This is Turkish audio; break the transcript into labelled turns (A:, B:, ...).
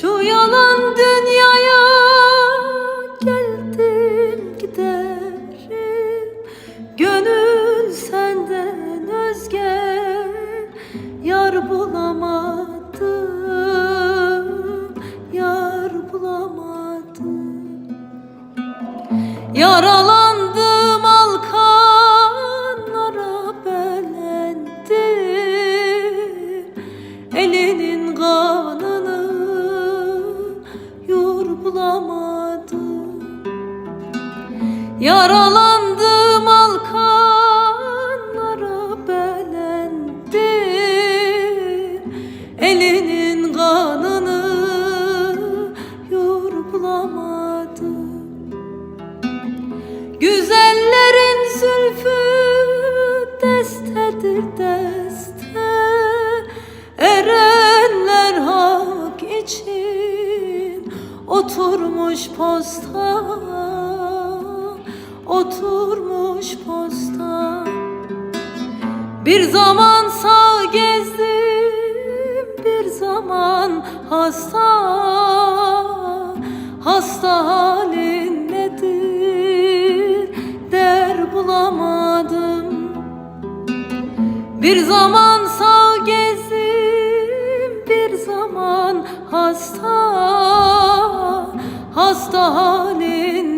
A: Şu yalan dünyaya geldim giderim. Gönül senden özge yar bulamadım Yar bulamadım. Yaralandım alkanlara belendim Elinin yur bulamadım. Yaralandım alkanlara belendim Elinin kanını yur bulamadım. Güzellerin zülfü destedir deste oturmuş posta Oturmuş posta. Bir zaman sağ gezdim bir zaman hasta. Hasta halin nedir der bulamadım. Bir zaman sağ gezdim bir zaman hasta hasta halin